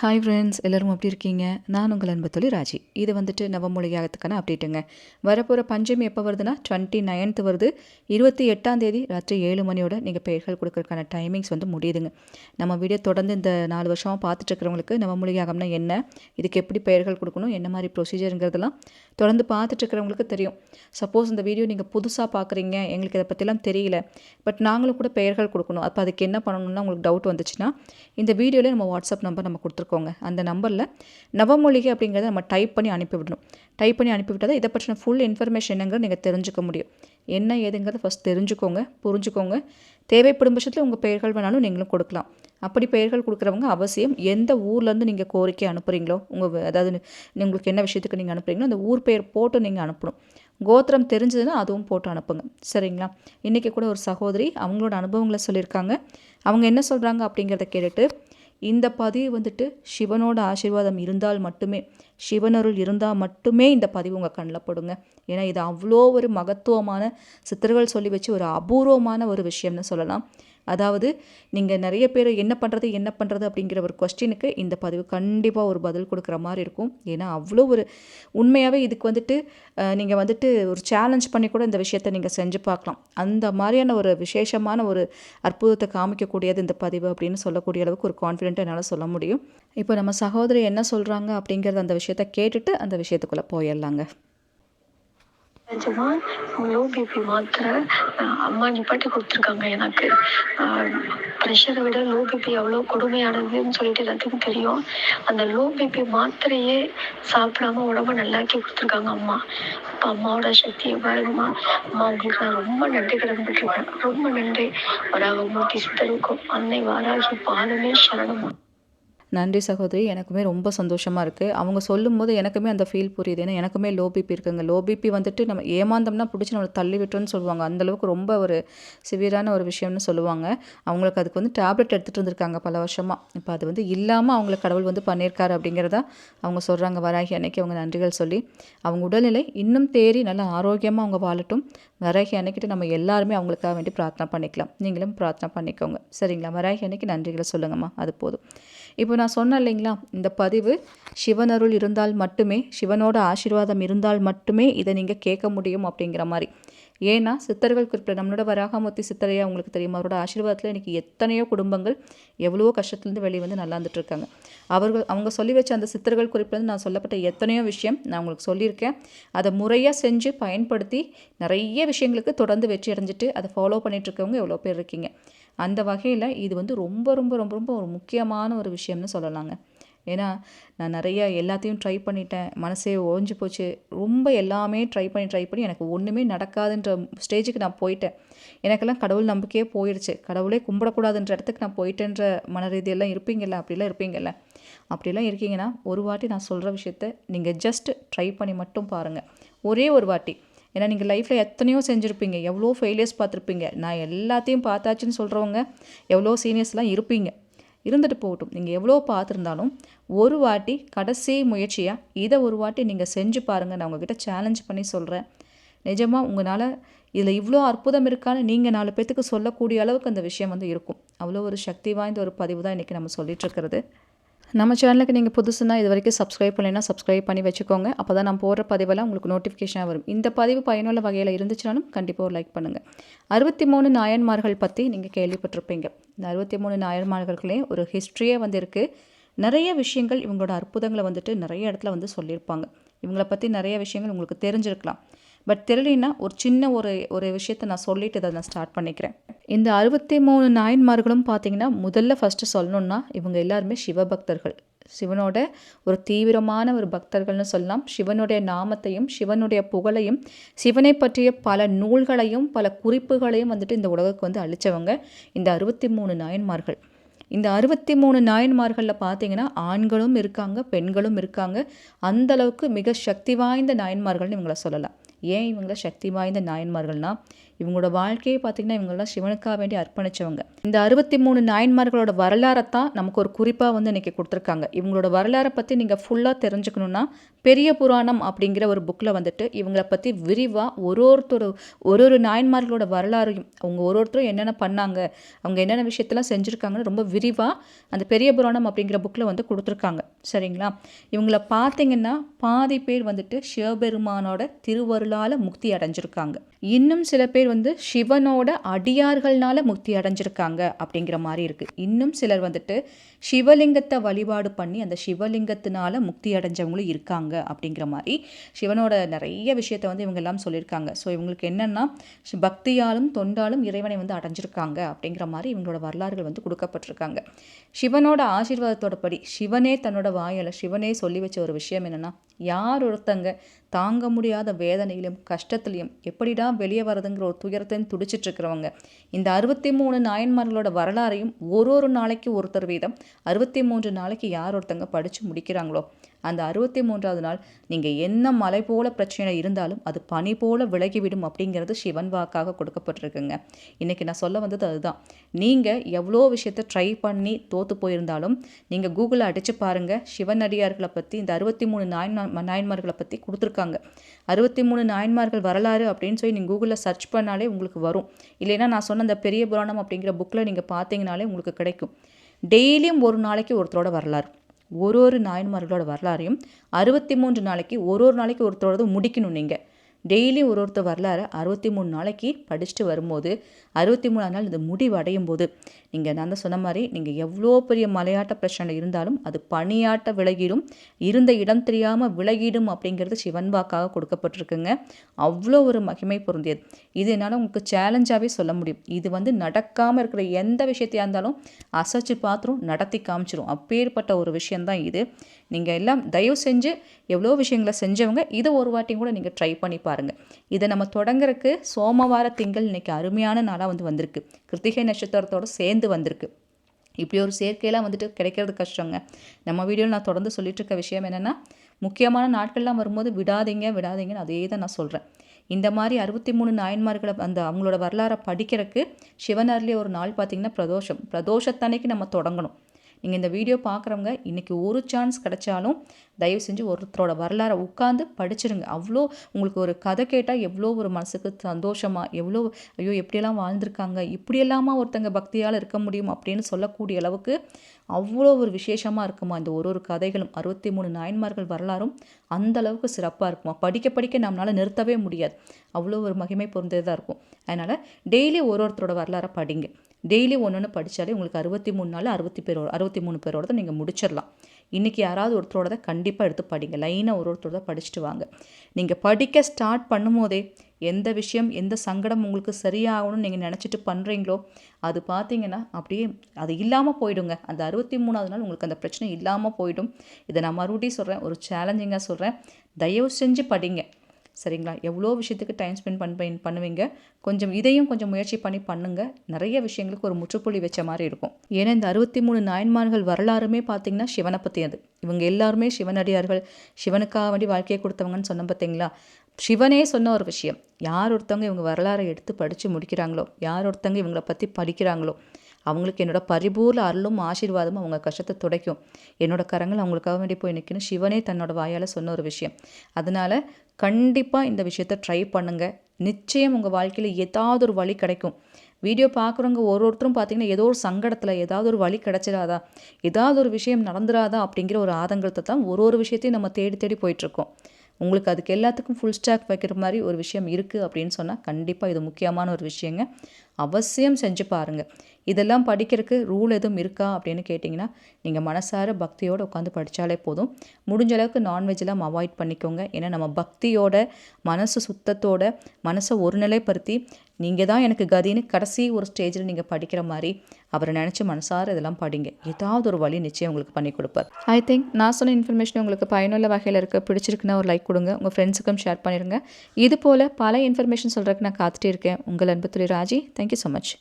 Hi friends எல்லோரும் எப்படி இருக்கீங்க? நான் உங்கள் அன்பு தொழில் ராஜி. இது வந்துட்டு நவமொழியாகத்துக்கான அப்டேட்டுங்க வரப்போகிற பஞ்சமி எப்போ வருதுன்னா டுவெண்ட்டி நைன்த் வருது. இருபத்தி எட்டாம் தேதி ராத்திரி ஏழு மணியோட நீங்கள் பெயர்கள் கொடுக்கறதுக்கான டைமிங்ஸ் வந்து முடியுதுங்க. நம்ம வீடியோ தொடர்ந்து இந்த நாலு வருஷம் பார்த்துட்ருக்கிறவங்களுக்கு நவமொழியாகம்னா என்ன இதுக்கு எப்படி பெயர்கள் கொடுக்கணும் என்ன மாதிரி ப்ரொசீஜருங்கிறதெல்லாம் தொடர்ந்து பார்த்துட்ருக்கிறவங்களுக்கு தெரியும். சப்போஸ் இந்த வீடியோ நீங்கள் புதுசாக பார்க்குறீங்க எங்களுக்கு இதை பற்றிலாம் தெரியல பட் நாங்களும் கூட பெயர்கள் கொடுக்கணும். அப்போ அதுக்கு என்ன பண்ணணும்னா உங்களுக்கு டவுட் வந்துச்சுன்னா இந்த வீடியோவில் நம்ம வாட்ஸ்அப் நம்பர் நம்ம கொடுத்துருக்கோம். வச்சுக்கோங்க. அந்த நம்பரில் நவமொழிகை அப்படிங்கிறத நம்ம டைப் பண்ணி அனுப்பிவிடணும். டைப் பண்ணி அனுப்பிவிட்டால் இதை பற்றின ஃபுல் இன்ஃபர்மேஷன் என்னங்கிறத நீங்கள் தெரிஞ்சுக்க முடியும். என்ன ஏதுங்கிறத ஃபஸ்ட் தெரிஞ்சுக்கோங்க புரிஞ்சுக்கோங்க. தேவைப்படும் பட்சத்தில் உங்கள் பெயர்கள் வேணாலும் நீங்களும் கொடுக்கலாம். அப்படி பெயர்கள் கொடுக்குறவங்க அவசியம் எந்த ஊர்லேருந்து நீங்கள் கோரிக்கை அனுப்புகிறீங்களோ உங்கள் அதாவது உங்களுக்கு என்ன விஷயத்துக்கு நீங்கள் அனுப்புகிறீங்களோ அந்த ஊர் பெயர் போட்டு நீங்கள் அனுப்பணும். கோத்திரம் தெரிஞ்சதுன்னா அதுவும் போட்டு அனுப்புங்க. சரிங்களா? இன்றைக்கி கூட ஒரு சகோதரி அவங்களோட அனுபவங்களை சொல்லியிருக்காங்க. அவங்க என்ன சொல்கிறாங்க அப்படிங்கிறத கேட்டுட்டு இந்த பதிவு வந்துட்டு சிவனோட ஆசீர்வாதம் இருந்தால் மட்டுமே சிவனருள் இருந்தால் மட்டுமே இந்த பதிவு உங்கள் கண்ணில் போடுங்க. ஏன்னா இது அவ்வளோ ஒரு மகத்துவமான சித்தர்கள் சொல்லி வச்சு ஒரு அபூர்வமான ஒரு விஷயம்னு சொல்லலாம். அதாவது நீங்கள் நிறைய பேர் என்ன பண்ணுறது என்ன பண்ணுறது அப்படிங்கிற ஒரு கொஸ்டினுக்கு இந்த பதிவு கண்டிப்பாக ஒரு பதில் கொடுக்குற மாதிரி இருக்கும். ஏன்னா அவ்வளோ ஒரு உண்மையாகவே இதுக்கு வந்துட்டு நீங்கள் வந்துட்டு ஒரு சேலஞ்ச் பண்ணி கூட இந்த விஷயத்தை நீங்கள் செஞ்சு பார்க்கலாம். அந்த மாதிரியான ஒரு விசேஷமான ஒரு அற்புதத்தை காமிக்கக்கூடியது இந்த பதிவு அப்படின்னு சொல்லக்கூடிய அளவுக்கு ஒரு கான்ஃபிடென்ட் என்னால் சொல்ல முடியும். இப்போ நம்ம சகோதரி என்ன சொல்கிறாங்க அப்படிங்கிறத அந்த விஷயத்த கேட்டுட்டு அந்த விஷயத்துக்குள்ளே போயிடலாங்க. நிஜமா லோ பிபி மாத்திரை அம்மா நிப்பாட்டி கொடுத்துருக்காங்க எனக்கு. ப்ரெஷரை விட லோ பிபி அவ்வளோ கொடுமையானதுன்னு சொல்லிட்டு எல்லாத்துக்கும் தெரியும். அந்த லோ பிபி மாத்திரையே சாப்பிடாம உடம்ப நல்லாக்கி கொடுத்துருக்காங்க அம்மா. அப்போ அம்மாவோட சக்தியை பாருங்கம்மா அம்மா உங்களுக்கு நான் ரொம்ப நன்றி கடன்பட்டுருக்கேன். ரொம்ப நன்றி. வராக மூர்த்தி சுத்தருக்கும் அன்னை வாராகி பாதமே சரணமா. நன்றி சகோதரி எனக்குமே ரொம்ப சந்தோஷமாக இருக்குது அவங்க சொல்லும்போது எனக்குமே அந்த ஃபீல் புரியுது. ஏன்னா எனக்குமே லோ பிபி இருக்குங்க. லோ பிபி வந்துட்டு நம்ம ஏமாந்தோம்னா பிடிச்சி நம்மளை தள்ளி விட்டோன்னு சொல்லுவாங்க. அந்தளவுக்கு ரொம்ப ஒரு சிவியரான ஒரு விஷயம்னு சொல்லுவாங்க. அவங்களுக்கு அதுக்கு வந்து டேப்லெட் எடுத்துகிட்டு வந்திருக்காங்க பல வருஷமாக இப்போ அது வந்து இல்லாமல் அவங்களுக்கு கடவுள் வந்து பண்ணியிருக்காரு அப்படிங்கிறத அவங்க சொல்கிறாங்க வராகி அன்னைக்கு அவங்க நன்றிகள் சொல்லி அவங்க உடல்நிலை இன்னும் தேறி நல்லா ஆரோக்கியமாக அவங்க வாழட்டும். வராகி அன்னைக்கிட்ட நம்ம எல்லாருமே அவங்களுக்காக வேண்டி பிரார்த்தனை பண்ணிக்கலாம். நீங்களும் பிரார்த்தனை பண்ணிக்கோங்க. சரிங்களா? வராகி அன்னைக்கு நன்றிகளை சொல்லுங்கம்மா. அது போதும். இப்போ நான் சொன்னேன் இல்லைங்களா இந்த பதிவு சிவனருள் இருந்தால் மட்டுமே சிவனோட ஆசீர்வாதம் இருந்தால் மட்டுமே இதை நீங்கள் கேட்க முடியும் அப்படிங்கிற மாதிரி. ஏன்னா சித்தர்கள் குறிப்பிட்ட நம்மளோட வராகமூர்த்தி சித்தரையா அவங்களுக்கு தெரியும்? அவரோட ஆசீர்வாதத்தில் இன்றைக்கி எத்தனையோ குடும்பங்கள் எவ்வளவோ கஷ்டத்துலேருந்து வெளியே வந்து நல்லா இருக்காங்க அவர்கள் அவங்க சொல்லி வச்ச அந்த சித்தர்கள் குறிப்பிலேருந்து நான் சொல்லப்பட்ட எத்தனையோ விஷயம் நான் உங்களுக்கு சொல்லியிருக்கேன். அதை முறையாக செஞ்சு பயன்படுத்தி நிறைய விஷயங்களுக்கு தொடர்ந்து வெற்றி அடைஞ்சிட்டு அதை ஃபாலோ பண்ணிகிட்ருக்கவங்க எவ்வளோ பேர் இருக்கீங்க. அந்த வகையில் இது வந்து ரொம்ப ரொம்ப ரொம்ப ரொம்ப ஒரு முக்கியமான ஒரு விஷயம்னு சொல்லலாங்க. ஏன்னா நான் நிறைய எல்லாத்தையும் ட்ரை பண்ணிட்டேன். மனசே ஓஞ்சி போச்சு. ரொம்ப எல்லாமே ட்ரை பண்ணி ட்ரை பண்ணி எனக்கு ஒன்றுமே நடக்காதுன்ற ஸ்டேஜுக்கு நான் போயிட்டேன். எனக்கெல்லாம் கடவுள் நம்பிக்கையே போயிடுச்சு கடவுளே கும்பிடக்கூடாதுன்ற இடத்துக்கு நான் போயிட்டேன்ற மன ரீதியெல்லாம் இருப்பீங்கல்ல? அப்படிலாம் இருப்பீங்கல்ல? அப்படிலாம் இருக்கீங்கன்னா ஒரு வாட்டி நான் சொல்கிற விஷயத்த நீங்கள் ஜஸ்ட் ட்ரை பண்ணி மட்டும் பாருங்கள் ஒரே ஒரு வாட்டி. ஏன்னா நீங்கள் லைஃப்பில் எத்தனையோ செஞ்சுருப்பீங்க. எவ்வளோ ஃபெயிலியர்ஸ் பார்த்துருப்பீங்க. நான் எல்லாத்தையும் பார்த்தாச்சுன்னு சொல்கிறவங்க எவ்வளோ சீனியர்ஸ்லாம் இருப்பீங்க. இருந்துட்டு போகட்டும். நீங்கள் எவ்வளோ பார்த்துருந்தாலும் ஒரு வாட்டி கடைசி முயற்சியாக இதை ஒரு வாட்டி நீங்கள் செஞ்சு பாருங்கள் நான் உங்ககிட்ட சேலஞ்ச் பண்ணி சொல்கிறேன் நிஜமாக உங்களால் இதில் இவ்வளோ அற்புதம் இருக்கான்னு நீங்கள் நாலு பேர்த்துக்கு சொல்லக்கூடிய அளவுக்கு அந்த விஷயம் வந்து இருக்கும். அவ்வளோ ஒரு சக்தி வாய்ந்த ஒரு பதிவு தான் இன்றைக்கி நம்ம சொல்லிகிட்ருக்கிறது நம்ம சேனலுக்கு நீங்கள் புதுசுனா இது வரைக்கும் சப்ஸ்கிரைப் பண்ணலைன்னா சப்ஸ்கிரைப் பண்ணி வச்சுக்கோங்க. அப்போ தான் நான் போடுற பதிவெல்லாம் உங்களுக்கு நோட்டிஃபிகேஷனாக வரும். இந்த பதிவு பயனுள்ள வகையில் இருந்துச்சுனாலும் கண்டிப்பாக ஒரு லைக் பண்ணுங்கள் அறுபத்தி மூணு நாயன்மார்கள் பற்றி நீங்கள் கேள்விப்பட்டிருப்பீங்க. இந்த அறுபத்தி மூணு நாயன்மார்களுக்குள்ளே ஒரு ஹிஸ்ட்ரியே வந்து இருக்குது நிறைய விஷயங்கள் இவங்களோட அற்புதங்களை வந்துட்டு நிறைய இடத்துல வந்து சொல்லியிருப்பாங்க. இவங்களை பற்றி நிறைய விஷயங்கள் உங்களுக்கு தெரிஞ்சிருக்கலாம். பட் தெரியலனா ஒரு சின்ன ஒரு ஒரு விஷயத்தை நான் சொல்லிட்டு இதை நான் ஸ்டார்ட் பண்ணிக்கிறேன். இந்த அறுபத்தி மூணு நாயன்மார்களும் பார்த்தீங்கன்னா முதல்ல ஃபஸ்ட்டு சொல்லணுன்னா இவங்க எல்லாருமே சிவபக்தர்கள். சிவனோட ஒரு தீவிரமான ஒரு பக்தர்கள்னு சொல்லலாம். சிவனுடைய நாமத்தையும் சிவனுடைய புகழையும் சிவனை பற்றிய பல நூல்களையும் பல குறிப்புகளையும் வந்துட்டு இந்த உலகுக்கு வந்து அழித்தவங்க இந்த அறுபத்தி மூணு நாயன்மார்கள். இந்த அறுபத்தி மூணு நாயன்மார்களில் பார்த்தீங்கன்னா ஆண்களும் இருக்காங்க பெண்களும் இருக்காங்க. அந்தளவுக்கு மிக சக்தி வாய்ந்த நாயன்மார்கள்னு இவங்களை சொல்லலாம். ஏன் இவங்கள சக்தி வாய்ந்த நாயன்மார்கள்னால் இவங்களோட வாழ்க்கையை பார்த்திங்கன்னா இவங்கெல்லாம் சிவனுக்காக வேண்டி அர்ப்பணித்தவங்க இந்த அறுபத்தி மூணு நாயன்மார்களோட வரலாறை தான் நமக்கு ஒரு குறிப்பாக வந்து இன்றைக்கி கொடுத்துருக்காங்க. இவங்களோட வரலாறை பற்றி நீங்கள் ஃபுல்லாக தெரிஞ்சுக்கணுன்னா பெரிய புராணம் அப்படிங்கிற ஒரு புக்கில் வந்துட்டு இவங்களை பற்றி விரிவாக ஒரு ஒருத்தர் ஒரு ஒரு நாயன்மார்களோட வரலாறையும் அவங்க ஒரு ஒருத்தரும் என்னென்ன பண்ணாங்க அவங்க என்னென்ன விஷயத்தெல்லாம் செஞ்சுருக்காங்கன்னு ரொம்ப விரிவாக அந்த பெரிய புராணம் அப்படிங்கிற புக்கில் வந்து கொடுத்துருக்காங்க. சரிங்களா? இவங்கள பார்த்தீங்கன்னா பாதி பேர் வந்துட்டு சிவபெருமானோட திருவருளால் முக்தி அடைஞ்சிருக்காங்க. இன்னும் சில பேர் வந்து சிவனோட அடியார்கள்னால முக்தி அடைஞ்சிருக்காங்க அப்படிங்கிற மாதிரி இருக்குது இன்னும் சிலர் வந்துட்டு சிவலிங்கத்தை வழிபாடு பண்ணி அந்த சிவலிங்கத்தினால முக்தி அடைஞ்சவங்களும் இருக்காங்க அப்படிங்கிற மாதிரி சிவனோட நிறைய விஷயத்த வந்து இவங்க எல்லாம் சொல்லியிருக்காங்க. ஸோ இவங்களுக்கு என்னென்னா பக்தியாலும் தொண்டாலும் இறைவனை வந்து அடைஞ்சிருக்காங்க அப்படிங்கிற மாதிரி இவங்களோட வரலாறுகள் வந்து கொடுக்கப்பட்டிருக்காங்க. சிவனோட ஆசீர்வாதத்தோட படி சிவனே தன்னோட வாயில் சிவனே சொல்லி வச்ச ஒரு விஷயம் என்னென்னா யார் ஒருத்தங்க தாங்க முடியாத வேதனையிலும் கஷ்டத்துலையும் எப்படிடா வெளியே வரதுங்கிற ஒரு துயரத்தையும் துடிச்சிட்டு இருக்கிறவங்க இந்த அறுபத்தி மூணு நாயன்மார்களோட வரலாறையும் ஒரு ஒரு நாளைக்கு ஒருத்தர் வீதம் அறுபத்தி மூன்று நாளைக்கு யார் ஒருத்தங்க படித்து முடிக்கிறாங்களோ? அந்த அறுபத்தி மூன்றாவது நாள் நீங்கள் என்ன மலை போல பிரச்சனை இருந்தாலும் அது பனி போல விலகிவிடும் அப்படிங்கிறது சிவன் வாக்காக கொடுக்கப்பட்டிருக்குங்க. இன்றைக்கி நான் சொல்ல வந்தது அதுதான். நீங்கள் எவ்வளோ விஷயத்த ட்ரை பண்ணி தோற்று போயிருந்தாலும் நீங்கள் கூகுளில் அடித்து பாருங்கள் சிவன் அடியார்களை பற்றி இந்த அறுபத்தி மூணு நாயன் நாயன்மார்களை பற்றி கொடுத்துருக்காங்க. அறுபத்தி மூணு நாயன்மார்கள் வரலாறு அப்படின்னு சொல்லி நீங்கள் கூகுளில் சர்ச் பண்ணாலே உங்களுக்கு வரும். இல்லைன்னா நான் சொன்ன அந்த பெரிய புராணம் அப்படிங்கிற புக்கில் நீங்கள் பார்த்தீங்கனாலே உங்களுக்கு கிடைக்கும். டெய்லியும் ஒரு நாளைக்கு ஒருத்தரோட வரலாறு. ஒரு ஒரு நாயன்மார்களோட வரலாறையும் அறுபத்தி மூன்று நாளைக்கு ஒரு ஒரு நாளைக்கு ஒருத்தரோடது முடிக்கணும் நீங்கள் டெய்லி ஒரு ஒருத்தர் வரலாறு அறுபத்தி மூணு நாளைக்கு படிச்சுட்டு வரும்போது அறுபத்தி மூணாவது நாள் இந்த முடிவு அடையும் போது நீங்கள் நான் தான் சொன்ன மாதிரி நீங்கள் எவ்வளோ பெரிய மலையாட்ட பிரச்சனை இருந்தாலும் அது பனியாட்ட விலகிடும் இருந்த இடம் தெரியாமல் விலகிடும் அப்படிங்கிறது சிவன் வாக்காக கொடுக்கப்பட்டிருக்குங்க. அவ்வளோ ஒரு மகிமை பொருந்தியது. இது என்னால் உங்களுக்கு சேலஞ்சாகவே சொல்ல முடியும். இது வந்து நடக்காமல் இருக்கிற எந்த விஷயத்தையாக இருந்தாலும் அசைச்சு பார்த்துரும் நடத்தி காமிச்சிரும். அப்பேற்பட்ட ஒரு விஷயந்தான் இது. நீங்கள் எல்லாம் தயவு செஞ்சு எவ்வளோ விஷயங்களை செஞ்சவங்க இதை ஒரு வாட்டியும் கூட நீங்கள் ட்ரை பண்ணி பாருங்கள் இதை நம்ம தொடங்குறதுக்கு சோமவார திங்கள் இன்றைக்கி அருமையான நாள் நாளாக வந்து வந்திருக்கு. கிருத்திகை நட்சத்திரத்தோடு சேர்ந்து வந்திருக்கு. இப்படி ஒரு சேர்க்கையெல்லாம் வந்துட்டு கிடைக்கிறது கஷ்டங்க. நம்ம வீடியோவில் நான் தொடர்ந்து சொல்லிட்டு இருக்க விஷயம் என்னென்னா முக்கியமான நாட்கள்லாம் வரும்போது விடாதீங்க விடாதீங்கன்னு அதே தான் நான் சொல்கிறேன் இந்த மாதிரி அறுபத்தி மூணு நாயன்மார்களை அந்த அவங்களோட வரலாறை படிக்கிறதுக்கு சிவனர்லேயே ஒரு நாள் பார்த்திங்கன்னா பிரதோஷம். பிரதோஷத்தன்னைக்கு நம்ம தொடங்கணும். நீங்கள் இந்த வீடியோ பார்க்குறவங்க இன்றைக்கி ஒரு சான்ஸ் கிடைச்சாலும் தயவு செஞ்சு ஒருத்தரோட வரலாறை உட்காந்து படிச்சிருங்க. அவ்வளோ உங்களுக்கு ஒரு கதை கேட்டால் எவ்வளோ ஒரு மனசுக்கு சந்தோஷமாக எவ்வளோ ஐயோ எப்படியெல்லாம் வாழ்ந்திருக்காங்க இப்படியெல்லாமா ஒருத்தங்க பக்தியால் இருக்க முடியும் அப்படின்னு சொல்லக்கூடிய அளவுக்கு அவ்வளோ ஒரு விசேஷமாக இருக்குமா? இந்த ஒரு ஒரு கதைகளும் அறுபத்தி மூணு நாயன்மார்கள் வரலாறும் அந்த அளவுக்கு சிறப்பாக இருக்குமா? படிக்க படிக்க நம்மளால் நிறுத்தவே முடியாது. அவ்வளோ ஒரு மகிமை பொருந்ததாக இருக்கும். அதனால் டெய்லி ஒரு ஒருத்தரோட வரலாறை படிங்க. டெய்லி ஒன்று ஒன்று படித்தாலே உங்களுக்கு அறுபத்தி மூணு நாள் அறுபத்தி பேரோட அறுபத்தி மூணு பேரோட நீங்கள் முடிச்சிடலாம். இன்றைக்கி யாராவது ஒருத்தரோட கண்டிப்பாக எடுத்து படிங்க. லைனாக ஒரு ஒருத்தரோட படிச்சுட்டு வாங்க. நீங்கள் படிக்க ஸ்டார்ட் பண்ணும்போதே எந்த விஷயம் எந்த சங்கடம் உங்களுக்கு சரியாகணும்னு நீங்கள் நினச்சிட்டு பண்ணுறீங்களோ அது பார்த்தீங்கன்னா அப்படியே அது இல்லாமல் போயிடுங்க. அந்த அறுபத்தி மூணாவது நாள் உங்களுக்கு அந்த பிரச்சனை இல்லாமல் போயிடும். இதை நான் மறுபடியும் சொல்கிறேன் ஒரு சேலஞ்சிங்காக சொல்கிறேன் தயவு செஞ்சு படிங்க. சரிங்களா? எவ்வளோ விஷயத்துக்கு டைம் ஸ்பெண்ட் பண்ண பண்ணுவீங்க? கொஞ்சம் இதையும் கொஞ்சம் முயற்சி பண்ணி பண்ணுங்கள் நிறைய விஷயங்களுக்கு ஒரு முற்றுப்புள்ளி வச்ச மாதிரி இருக்கும். ஏன்னா இந்த அறுபத்தி மூணு நாயன்மார்கள் வரலாறுமே பார்த்தீங்கன்னா சிவனை பற்றியது இவங்க எல்லாருமே சிவனடியார்கள். சிவனுக்காக வேண்டி வாழ்க்கையை கொடுத்தவங்கன்னு சொன்ன பார்த்தீங்களா? சிவனே சொன்ன ஒரு விஷயம். யார் ஒருத்தவங்க இவங்க வரலாறை எடுத்து படித்து முடிக்கிறாங்களோ யார் ஒருத்தவங்க இவங்களை பற்றி படிக்கிறாங்களோ அவங்களுக்கு என்னோட பரிபூர்ண அருளும் ஆசீர்வாதமும் அவங்க கஷ்டத்தை துடைக்கும். என்னோட கரங்கள் அவங்களுக்காக வேண்டி போய் நிற்கணும் சிவனே தன்னோட வாயால் சொன்ன ஒரு விஷயம். அதனால் கண்டிப்பாக இந்த விஷயத்த ட்ரை பண்ணுங்கள் நிச்சயம் உங்கள் வாழ்க்கையில் ஏதாவது ஒரு வழி கிடைக்கும். வீடியோ பார்க்குறவங்க ஒரு ஒருத்தரும் பார்த்தீங்கன்னா ஏதோ ஒரு சங்கடத்தில் ஏதாவது ஒரு வழி கிடச்சிடாதா ஏதாவது ஒரு விஷயம் நடந்துடாதா அப்படிங்கிற ஒரு ஆதங்கத்தை தான் ஒரு ஒரு விஷயத்தையும் நம்ம தேடி தேடி போயிட்டுருக்கோம். உங்களுக்கு அதுக்கு எல்லாத்துக்கும் ஃபுல் ஸ்டாக் வைக்கிற மாதிரி ஒரு விஷயம் இருக்குது அப்படின்னு சொன்னால் கண்டிப்பாக இது முக்கியமான ஒரு விஷயங்க. அவசியம் செஞ்சு பாருங்கள் இதெல்லாம் படிக்கிறதுக்கு ரூல் எதுவும் இருக்கா அப்படின்னு கேட்டிங்கன்னா நீங்கள் மனசார பக்தியோடு உட்காந்து படித்தாலே போதும். முடிஞ்ச அளவுக்கு நான்வெஜ்லாம் அவாய்ட் பண்ணிக்கோங்க. ஏன்னா நம்ம பக்தியோட மனசு சுத்தத்தோட மனசை ஒருநிலைப்படுத்தி நீங்கள் தான் எனக்கு கதின்னு கடைசி ஒரு ஸ்டேஜில் நீங்கள் படிக்கிற மாதிரி அவரை நினச்சி மனசார இதெல்லாம் படிங்க. ஏதாவது ஒரு வழி நிச்சயம் உங்களுக்கு பண்ணி கொடுப்பார். ஐ திங்க் நான் சொன்ன இன்ஃபர்மேஷன் உங்களுக்கு பயனுள்ள வகையில் இருக்க. பிடிச்சிருக்குன்னா ஒரு லைக் கொடுங்க. உங்கள் ஃப்ரெண்ட்ஸுக்கும் ஷேர் பண்ணிடுங்க இது போல் பல இன்ஃபர்மேஷன் சொல்கிறதுக்கு நான் காத்துட்டே இருக்கேன். உங்கள் அன்பு துறை ராஜி தேங்க்யூ ஸோ மச்